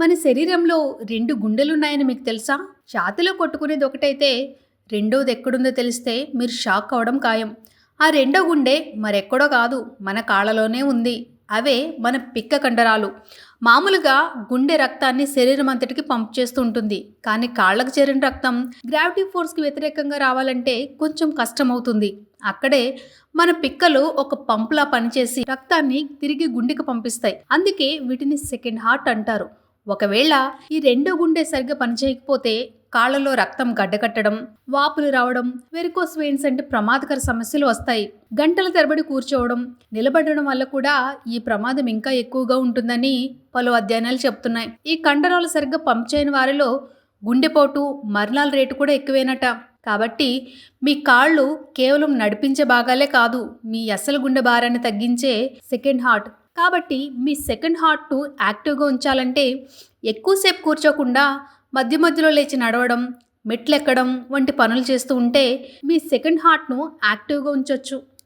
మన శరీరంలో రెండు గుండెలున్నాయని మీకు తెలుసా? ఛాతిలో కొట్టుకునేది ఒకటైతే రెండోది ఎక్కడుందో తెలిస్తే మీరు షాక్ అవడం ఖాయం. ఆ రెండో గుండె మరెక్కడో కాదు మన కాళ్ళలోనే ఉంది. అవే మన పిక్క కండరాలు. మామూలుగా గుండె రక్తాన్ని శరీరం అంతటికి పంప్ చేస్తూ ఉంటుంది. కానీ కాళ్ళకు చేరిన రక్తం గ్రావిటీ ఫోర్స్కి వ్యతిరేకంగా రావాలంటే కొంచెం కష్టమవుతుంది. అక్కడే మన పిక్కలు ఒక పంపులా పనిచేసి రక్తాన్ని తిరిగి గుండెకి పంపిస్తాయి. అందుకే వీటిని సెకండ్ హార్ట్ అంటారు. ఒకవేళ ఈ రెండో గుండె సరిగ్గా పనిచేయకపోతే కాళ్ళలో రక్తం గడ్డకట్టడం వాపులు రావడం వెరికోస్ వెయిన్స్ అంటే ప్రమాదకర సమస్యలు వస్తాయి. గంటల తరబడి కూర్చోవడం నిలబడడం వల్ల కూడా ఈ ప్రమాదం ఇంకా ఎక్కువగా ఉంటుందని పలు అధ్యయనాలు చెప్తున్నాయి. ఈ కండరాలు సరిగ్గా పంప్ చేయని వారిలో గుండెపోటు మరణాల రేటు కూడా ఎక్కువేనట. కాబట్టి మీ కాళ్ళు కేవలం నడిపించే భాగాలే కాదు మీ అసలు గుండె భారాన్ని తగ్గించే సెకండ్ హార్ట్ కాబట్టి మీ సెకండ్ హార్ట్ను యాక్టివ్గా ఉంచాలంటే ఎక్కువసేపు కూర్చోకుండా మధ్య మధ్యలో లేచి నడవడం మెట్లెక్కడం వంటి పనులు చేస్తూ ఉంటే మీ సెకండ్ హార్ట్ను యాక్టివ్గా ఉంచవచ్చు